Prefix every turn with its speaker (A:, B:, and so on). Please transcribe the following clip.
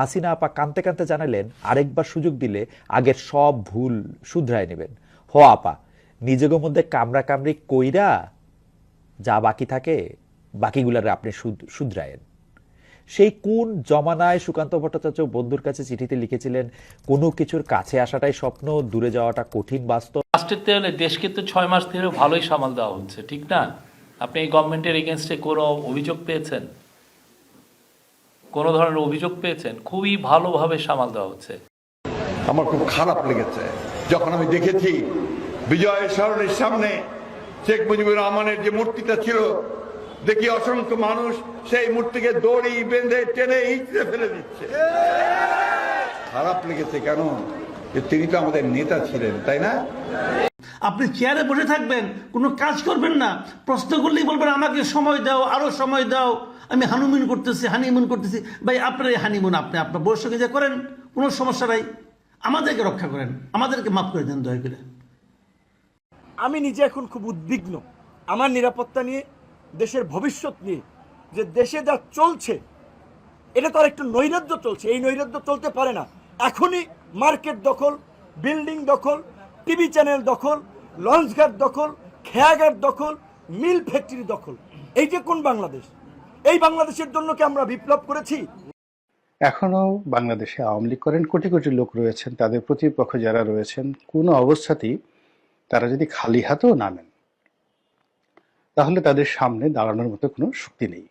A: হাসিনা আপা কানতে কানতে জানালেন, আরেকবার সুযোগ দিলে আগের সব ভুল শুধরায় নেবেন। হ আপা নিজেদের মধ্যে কামড়া কামড়ি কইরা যা বাকি থাকে, বাকিগুলারে আপনি শুধ- শুধরায়েন। সেই কোন জমানায় সুকান্ত ভট্টাচার্য বন্ধুর কাছে চিঠিতে লিখেছিলেন, কোনো কিছুর কাছে আসাটাই স্বপ্ন, দূরে যাওয়াটা কঠিন বাস্তব।
B: রাষ্ট্রের হলে দেশকে তো ছয় মাস ধরে ভালোই সামাল দেওয়া হচ্ছে, ঠিক না? আপনি এই গভর্নমেন্টের এগেনস্টে কোনো অভিযোগ পেয়েছেন? কোনো ধরনের অভিযোগ পেয়েছেন? খুবই ভালোভাবে সামাল দেওয়া হচ্ছে।
C: আমার খুব খারাপ লেগেছে। যখন আমি দেখেছি বিজয় সরণের সামনে শেখ মুজিবুর রহমানের যে মূর্তিটা ছিল, দেখি অসংখ্য মানুষ সেই মূর্তিকে দড়ি বেঁধে টেনে ইঁচড়ে ফেলে দিচ্ছে। খারাপ লেগেছে কেন? যে তিনি তো আমাদের নেতা ছিলেন তাই না?
D: আপনি চেয়ারে বসে থাকবেন কোনো কাজ করবেন না। প্রশ্ন করলেই বলবেন আমাকে সময় দাও আরও সময় দাও। আমি হানুমুন করতেছি হানিমুন করতেছি। ভাই আপনার এই হানিমুন আপনি আপনার সঙ্গে যা করেন কোনো সমস্যা নাই। আমাদেরকে রক্ষা করেন আমাদেরকে মাফ করে দেন দয়া করে।
E: আমি নিজে এখন খুব উদ্বিগ্ন। আমার নিরাপত্তা নিয়ে দেশের ভবিষ্যৎ নিয়ে যে দেশে যা চলছে এটা তো আর একটু নৈরাজ্য চলছে। এই নৈরাজ্য চলতে পারে না। এখনই মার্কেট দখল, বিল্ডিং দখল, টিভি চ্যানেল দখল লঞ্চঘাট দখল খেয়াঘাট দখল, মিল ফ্যাক্টরি দখল। এই যে কোন বাংলাদেশ? এই বাংলাদেশের জন্য কি আমরা বিপ্লব করেছি?
F: এখনও বাংলাদেশে আওয়ামী লীগ করেন, কোটি কোটি লোক রয়েছেন, তাদের প্রতিপক্ষ যারা রয়েছেন, কোনো অবস্থাতেই তারা যদি খালি হাতেও নামেন তাহলে তাদের সামনে দাঁড়ানোর মতো কোনো শক্তি নেই।